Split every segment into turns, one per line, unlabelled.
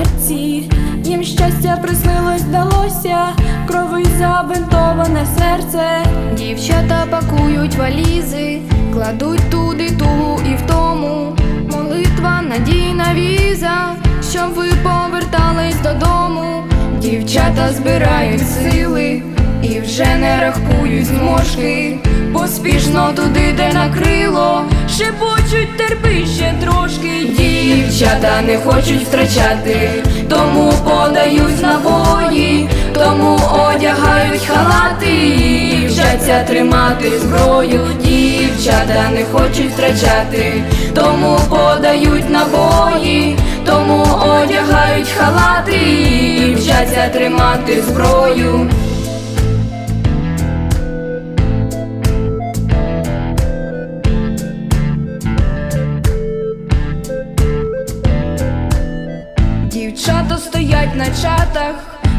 старці, їм щастя приснилось, вдалося, крови забинтоване серце.
Дівчата пакують валізи, кладуть туди тугу і втому. Молитва, надійна віза, щоб ви повертались додому. Дівчата збирають сили і вже не рахують зможки. Поспішно туди, де накрило,
Шепочуть терпи ще трошки,
Дівчата не хочуть втрачати, тому подають набої, тому одягають халати, і вчаться тримати зброю. Дівчата не хочуть втрачати, тому подають набої, тому одягають халати, і вчаться тримати зброю. Стоять на чатах,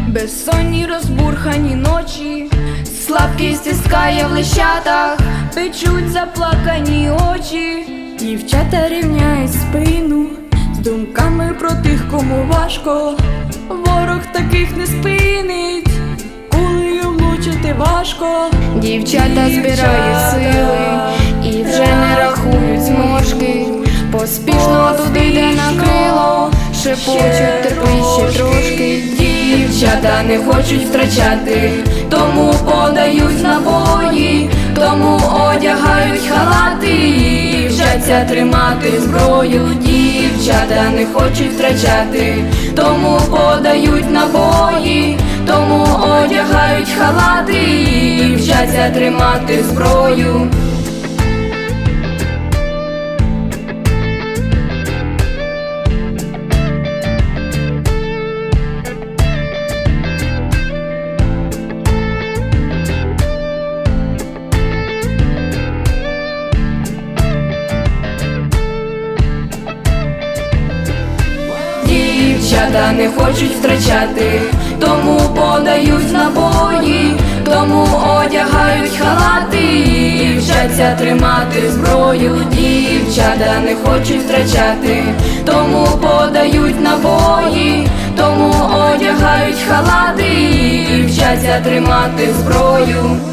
безсонні розбурхані ночі, слабкість стискає в лищатах, печуть заплакані очі.
Дівчата рівняють спину з думками про тих, кому важко. Ворог таких не спинить, кулею влучити важко.
Дівчата збирають сили і вже не рахують зможки. Поспішно туди, де накрило, шепочуть терпи ще трошки. Дівчата не хочуть втрачати, тому подають набої, тому одягають халати, і вчаться тримати зброю. Дівчата не хочуть втрачати, тому подають набої, тому одягають халати, і вчаться тримати зброю. Дівчата не хочуть втрачати, тому подають набої, тому одягають халати, вчаться тримати зброю. Дівчата не хочуть втрачати, тому подають набої, тому одягають халати, вчаться тримати зброю.